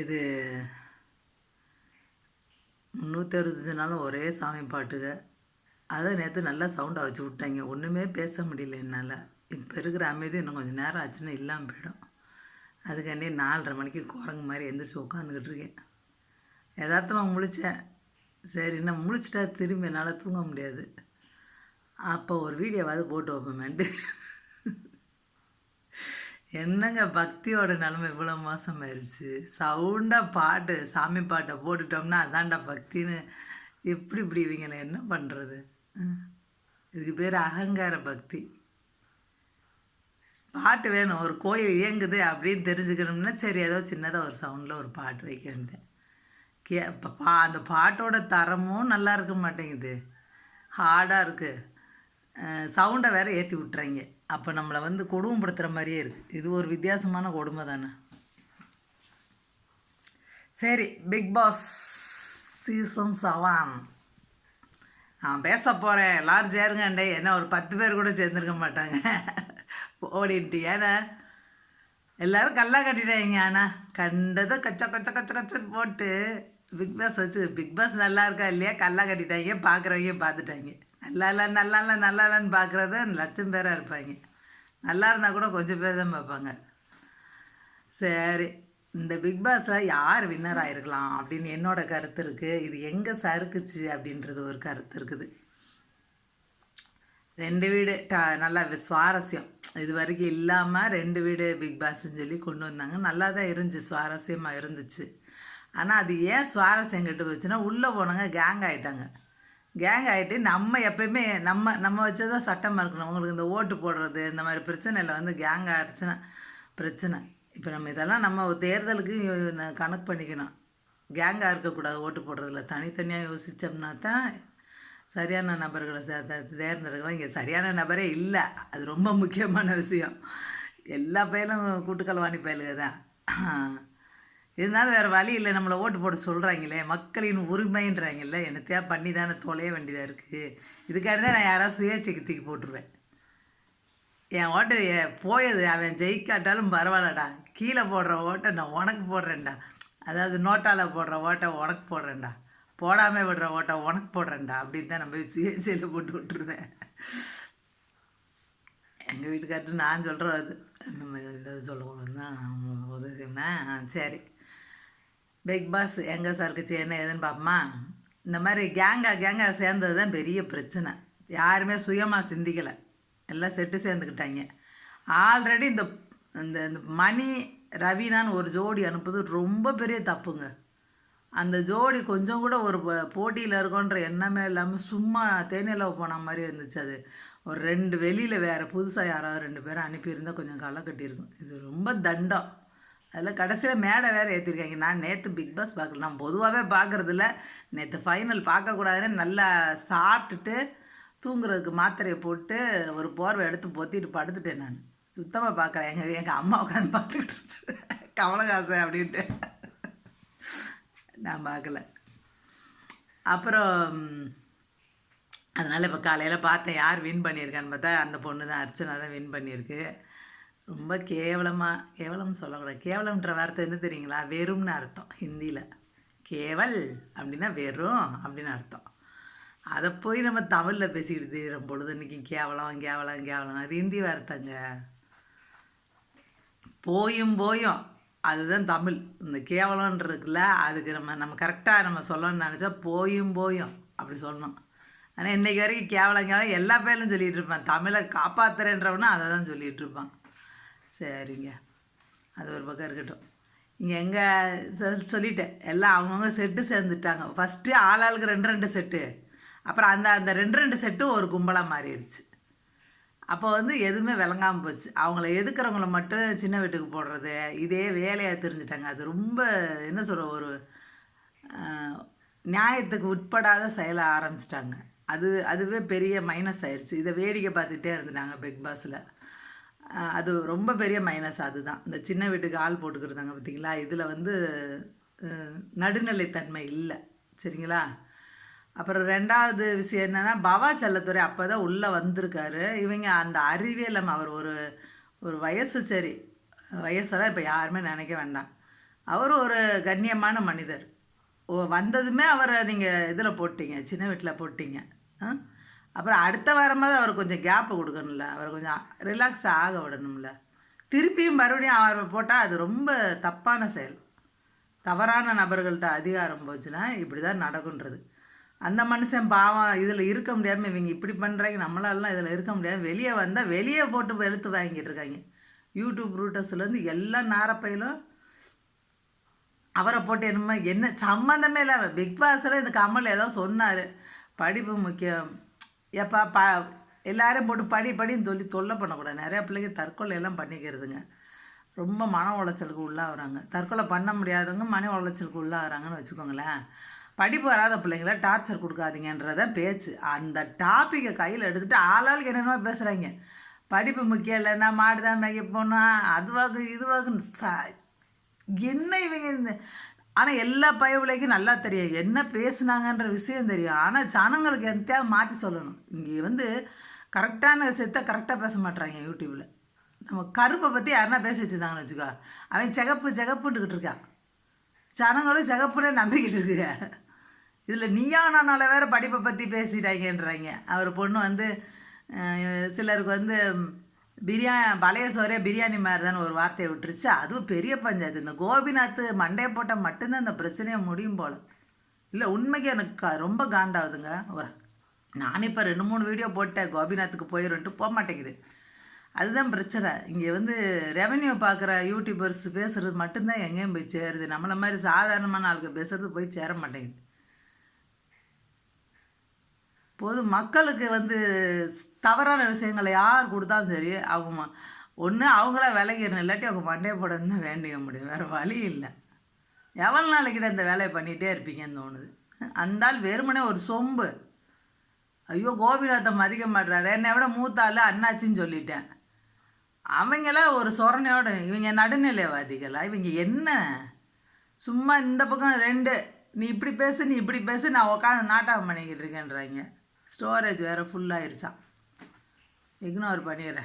இது முந்நூற்றி அறுபத்தஞ்சு நாளும் ஒரே சாமி பாட்டுக. அதை நேற்று நல்லா சவுண்டாக வச்சு விட்டாங்க. ஒன்றுமே பேச முடியல என்னால். இப்போ இருக்கிற அமைதி இன்னும் கொஞ்சம் நேரம் ஆச்சுன்னா இல்லாமல் போயிடும். அதுக்காண்டி நாலரை மணிக்கு குரங்கு மாதிரி எந்திரிச்சு உட்காந்துக்கிட்டு இருக்கேன். யதார்த்தமாக முழித்தேன் சரி நான் முழிச்சிட்டா திரும்பி என்னால் தூங்க முடியாது. அப்போ ஒரு வீடியோவாவது போட்டு வைப்போமேன்ட்டு. என்னங்க பக்தியோட நிலமை இவ்வளோ மோசமாயிருச்சு? சவுண்டாக பாட்டு சாமி பாட்டை போட்டுட்டோம்னா அதான்டா பக்தின்னு எப்படி இப்படி இவங்களை என்ன பண்ணுறது இதுக்கு பேர் அகங்கார பக்தி. பாட்டு வேணும் ஒரு கோயில் இயங்குது அப்படின்னு தெரிஞ்சுக்கணும்னா சரி ஏதோ சின்னதாக ஒரு சவுண்டில் ஒரு பாட்டு வைக்க வேண்டேன் கே பா அந்த பாட்டோட தரமும் நல்லா இருக்க மாட்டேங்குது. ஹார்டாக இருக்குது சவுண்டை வேற ஏற்றி விட்டுறாங்க. அப்போ நம்மளை வந்து கொடுமைப்படுத்துகிற மாதிரியே இருக்குது இது ஒரு வித்தியாசமான கொடுமை தானே. சரி பிக் பாஸ் சீசன் செவன் நான் பேச போகிறேன் எல்லாரும் சேருங்கண்டே ஏன்னா ஒரு பத்து பேர் கூட சேர்ந்துருக்க மாட்டாங்க. ஓடிட்டு ஏன்னா எல்லோரும் கல்லா கட்டிட்டாங்க. ஆனால் கண்டதை கச்ச கச்ச கச்ச கச்சன்னு போட்டு பிக் பாஸ் வச்சு பிக் பாஸ் நல்லா இருக்கா இல்லையா? கல்லா கட்டிட்டாங்க பார்க்குறவங்க பார்த்துட்டாங்க. நல்லா இல்லை நல்லா இல்லை நல்லா இல்லைன்னு பார்க்குறது லட்சம் பேராக இருப்பாங்க. நல்லா இருந்தால் கூட கொஞ்சம் பேர் தான் பார்ப்பாங்க. சரி இந்த பிக் பாஸில் யார் வின்னர் ஆகிருக்கலாம் அப்படின்னு என்னோடய கருத்து இருக்குது இது எங்கே சறுக்குச்சு அப்படின்றது ஒரு கருத்து இருக்குது. ரெண்டு வீடு ட நல்லா சுவாரஸ்யம். இது வரைக்கும் இல்லாமல் ரெண்டு வீடு பிக் பாஸ்ன்னு சொல்லி கொண்டு வந்தாங்க. நல்லா தான் இருந்துச்சு சுவாரஸ்யமாக இருந்துச்சு. ஆனால் அது ஏன் சுவாரஸ்யம் கெட்டு போச்சுன்னா உள்ளே போனவங்க கேங் ஆகிட்டாங்க கேங் ஆகிட்டு நம்ம எப்பயுமே நம்ம நம்ம வச்சு தான் சட்டமாக இருக்கணும். உங்களுக்கு இந்த ஓட்டு போடுறது இந்த மாதிரி பிரச்சனையில் வந்து கேங் ஆகிடுச்சுன்னா பிரச்சனை. இப்போ நம்ம இதெல்லாம் நம்ம தேர்தலுக்கு கணக்கு பண்ணிக்கணும். கேங்காக இருக்கக்கூடாது ஓட்டு போடுறதுல. தனித்தனியாக யோசித்தோம்னா தான் சரியான நபர்களை சே- தேர்ந்தெடுக்கலாம். இங்கே சரியான நபரே இல்லை. அது ரொம்ப முக்கியமான விஷயம். எல்லா பயிலும் கூட்டுக்கலவாணி பயலுக தான் இருந்தாலும் வேறு வழி இல்லை. நம்மளை ஓட்டு போட சொல்கிறாங்களே மக்களின் உரிமைன்றாங்கல்ல. என்னத்தையா பண்ணி தானே தொலைய வேண்டியதாக இருக்குது இதுக்காக தான் நான் யாராவது சுயேட்சைக்கு தூக்கி போட்டுருவேன். என் ஓட்டு போயது அவன் ஜெயிக்காட்டாலும் பரவாயில்லடா. கீழே போடுற ஓட்டை நான் உனக்கு போடுறேன்டா. அதாவது நோட்டால் போடுற ஓட்டை உனக்கு போடுறேன்டா. போடாமல் விடுற ஓட்டை உனக்கு போடுறேன்டா அப்படின்னு தான் நம்ம சுயேட்சையில் போட்டு விட்டுருவேன். எங்கள் வீட்டுக்கார்ட்டு நான் சொல்கிறோம் அது. நம்ம இதை சொல்லக்கூடாது தான் உதவினா சரி. பிக் பாஸ் எங்கே சறுக்குச்சு என்ன ஏதுன்னு பார்ப்போமா இந்த மாதிரி கேங்கா கேங்கா சேர்ந்தது தான் பெரிய பிரச்சனை. யாருமே சுயமாக சிந்திக்கலை. எல்லாம் செட்டு சேர்ந்துக்கிட்டாங்க. ஆல்ரெடி இந்த இந்த இந்த மணி ரவினான்னு ஒரு ஜோடி அனுப்புது ரொம்ப பெரிய தப்புங்க. அந்த ஜோடி கொஞ்சம் கூட ஒரு போட்டியில் இருக்கோன்ற எண்ணமே இல்லாமல் சும்மா தேனிலவு போன மாதிரி இருந்துச்சு அது. ஒரு ரெண்டு வெளியில் வேறு புதுசாக யாராவது ரெண்டு பேரும் அனுப்பியிருந்தால் கொஞ்சம் களை கட்டியிருக்கும். இது ரொம்ப தண்டம். அதில் கடைசியில் மேடை வேறு ஏற்றிருக்காங்க நான் நேற்று பிக் பாஸ் பார்க்கல. நான் பொதுவாகவே பார்க்குறதில்ல. நேற்று ஃபைனல் பார்க்கக்கூடாதுன்னு நல்லா சாப்பிட்டுட்டு தூங்குறதுக்கு மாத்திரையை போட்டு ஒரு போர்வை எடுத்து பொத்திட்டு படுத்துட்டேன் நான். சுத்தமாக பார்க்கல. எங்கள் எங்கள் அம்மா உட்காந்து பார்த்துக்கிட்டு இருந்துச்சு. கமலஹாசன் அப்படின்ட்டு. நான் பார்க்கல. அப்புறம் அதனால் இப்போ காலையில் பார்த்தேன். யார் வின் பண்ணியிருக்கான்னு பார்த்தா அந்த பொண்ணு தான் அர்ச்சனா தான் வின் பண்ணியிருக்கு. ரொம்ப கேவலமாக கேவலம் சொல்லக்கூடாது. கேவலம்ன்ற வார்த்தை என்ன தெரியுங்களா? வெறும்னு அர்த்தம் ஹிந்தியில். கேவல் அப்படின்னா வெறும் அப்படின்னு அர்த்தம். அதை போய் நம்ம தமிழில் பேசிக்கிட்டு தீரம் பொழுது இன்றைக்கி கேவலம் கேவலம் கேவலம். அது ஹிந்தி வார்த்தைங்க. போயும் போயும் அதுதான் தமிழ். இந்த கேவலம்ன்ற இருக்குல்ல அதுக்கு நம்ம நம்ம கரெக்டாக நம்ம சொல்லணும்னு நினச்சா போயும் போயும் அப்படி சொல்லணும். ஆனால் இன்றைக்கி வரைக்கும் கேவலம் கேவலம் எல்லா பேரும் சொல்லிகிட்டு இருப்பான். தமிழை காப்பாத்துறேன்றவனா அதை தான் சொல்லிகிட்டு இருப்பான். சரிங்க. அது ஒரு பக்கம் இருக்கட்டும். இங்கே எங்கே சொல் சொல்லிட்டேன். எல்லாம் அவங்கவுங்க செட்டு சேர்ந்துட்டாங்க. ஃபஸ்ட்டு ஆளாளுக்கு ரெண்டு ரெண்டு செட்டு அப்புறம் அந்த அந்த ரெண்டு ரெண்டு செட்டும் ஒரு கும்பலாக மாறிடுச்சு. அப்போ வந்து எதுவுமே விளங்காமல் போச்சு. அவங்கள எதுக்குறவங்கள மட்டும் சின்ன வீட்டுக்கு போடுறது? இதே வேலையாக தெரிஞ்சிட்டாங்க. அது ரொம்ப என்ன சொல்கிற ஒரு நியாயத்துக்கு உட்படாத செயலை ஆரம்பிச்சிட்டாங்க. அது அதுவே பெரிய மைனஸ் ஆயிடுச்சு இதை வேடிக்கை பார்த்துட்டே இருந்தாங்க பிக் பாஸில். அது ரொம்ப பெரிய மைனஸ் அதுதான். இந்த சின்ன வீட்டுக்கு ஆள் போட்டுக்கிட்டாங்க பார்த்தீங்களா இதில் வந்து நடுநிலைத்தன்மை இல்லை. சரிங்களா? அப்புறம் ரெண்டாவது விஷயம் என்னென்னா பவா செல்லத்துறை அப்போ தான் உள்ளே வந்திருக்காரு. இவங்க அந்த அறிவியல் அவர் ஒரு ஒரு வயசு சரி வயசெல்லாம் இப்போ யாருமே நினைக்க வேண்டாம். அவர் ஒரு கண்ணியமான மனிதர். ஓ வந்ததுமே அவரை நீங்கள் இதில் போட்டிங்க சின்ன வீட்டில் போட்டிங்க. ஆ? அப்புறம் அடுத்த வாரமாவது அவர் கொஞ்சம் கேப்பு கொடுக்கணும்ல. அவரை கொஞ்சம் ரிலாக்ஸ்டாக ஆக விடணும்ல. திருப்பியும் மறுபடியும் அவரை போட்டால் அது ரொம்ப தப்பான செயல். தவறான நபர்கள்ட்ட அதிகாரம் போச்சுன்னா இப்படி தான் நடக்குன்றது. அந்த மனுஷன் பாவம் இதில் இருக்க முடியாமல் இவங்க இப்படி பண்ணுறாங்க நம்மளாலாம் இதில் இருக்க முடியாது. வெளியே வந்தால் வெளியே போட்டு வெளுத்து வாங்கிட்டு இருக்காங்க. யூடியூப் ரூட்டர்ஸ்லேருந்து எல்லா நாரப்பையிலும் அவரை போட்டு என்னமோ என்ன சம்மந்தமே இல்லை பிக் பாஸில் இந்த கமல் ஏதோ சொன்னார். படிப்பு முக்கியம் எப்பா ப எல்லோரும் போட்டு படி படின்னு சொல்லி தொல்லை பண்ணக்கூடாது. நிறையா பிள்ளைங்க தற்கொலை எல்லாம் பண்ணிக்கிறதுங்க. ரொம்ப மன உளைச்சலுக்கு உள்ளாகிறாங்க. தற்கொலை பண்ண முடியாதவங்க மன உளைச்சலுக்கு உள்ளாகிறாங்கன்னு வச்சுக்கோங்களேன். படிப்பு வராத பிள்ளைங்கள டார்ச்சர் கொடுக்காதீங்கன்றதான் பேச்சு. அந்த டாப்பிக்கை கையில் எடுத்துகிட்டு ஆளாளுக்கு என்னென்னமோ பேசுகிறாங்க படிப்பு முக்கியம் இல்லைன்னா மாடு தான் மேய்க்க போனால் அதுவாகு இதுவாகுன்னு ச என்ன இவங்க இந்த ஆனால் எல்லா பயவுலைக்கும் நல்லா தெரியும். என்ன பேசுனாங்கன்ற விஷயம் தெரியும். ஆனால் ஜனங்களுக்கு எந்தையாவது மாற்றி சொல்லணும்? இங்கே வந்து கரெக்டான விஷயத்த கரெக்டாக பேச மாட்றாங்க யூடியூப்பில் நம்ம கருப்பை பற்றி யாருன்னா பேச வச்சுருந்தாங்கன்னு வச்சுக்கோ. அவன் சிகப்பு சிகப்புன்ட்டுக்கிட்டு இருக்கான். ஜனங்களும் சிகப்புன்னு நம்பிக்கிட்டு இருக்குங்க. இதில் நீயானால வேறு படிப்பை பற்றி பேசிட்டாங்கன்றாங்க. அவர் பொண்ணு வந்து சிலருக்கு வந்து பிரியாணி பழைய சோறே பிரியாணி மாதிரி தானே ஒரு வார்த்தையை விட்டுருச்சு. அதுவும் பெரிய பஞ்சாயத்து. இந்த கோபிநாத் மண்டையை போட்டால் மட்டும்தான் இந்த பிரச்சனையை முடியும் போல். இல்லை உண்மைக்கு எனக்கு க- ரொம்ப காண்டாகுதுங்க. ஒரு நான் இப்போ ரெண்டு மூணு வீடியோ போட்டேன். கோபிநாத்துக்கு போயிடும்ட்டு போக மாட்டேங்குது. அதுதான் பிரச்சனை. இங்கே வந்து ரெவன்யூ பார்க்குற யூடியூபர்ஸ் பேசுகிறது மட்டும்தான் எங்கேயும் போய் சேருது. நம்மளை மாதிரி சாதாரணமான ஆளுக்கு பேசுகிறது போய் சேர மாட்டேங்குது. பொது மக்களுக்கு வந்து தவறான விஷயங்களை யார் கொடுத்தாலும் சரி அவங்க ஒன்று அவங்கள விலகிடணும் இல்லாட்டி அவங்க மண்டே போடணும் தான் வேண்டிய முடியும். வேறு வழி இல்லை. எவ்வளோ நாளைக்கிட்ட இந்த வேலையை பண்ணிகிட்டே இருப்பீங்கன்னு தோணுது. அந்தால் வெறுமனே ஒரு சொம்பு. ஐயோ கோபிநாத்தை மதிக்க மாட்டுறாரு என்னை விட மூத்தாள் அண்ணாச்சின்னு சொல்லிட்டேன். அவங்களாம் ஒரு சொரணையோட இவங்க நடுநிலைவாதிகளா? இவங்க என்ன? சும்மா இந்த பக்கம் ரெண்டு. நீ இப்படி பேசு நீ இப்படி பேசு நான் உட்காந்து நாட்டாக பண்ணிக்கிட்டு இருக்கேன்றாங்க. ஸ்டோரேஜ் வேறு ஃபுல்லாகிருச்சான் இக்னோர் பண்ணிடுறேன்.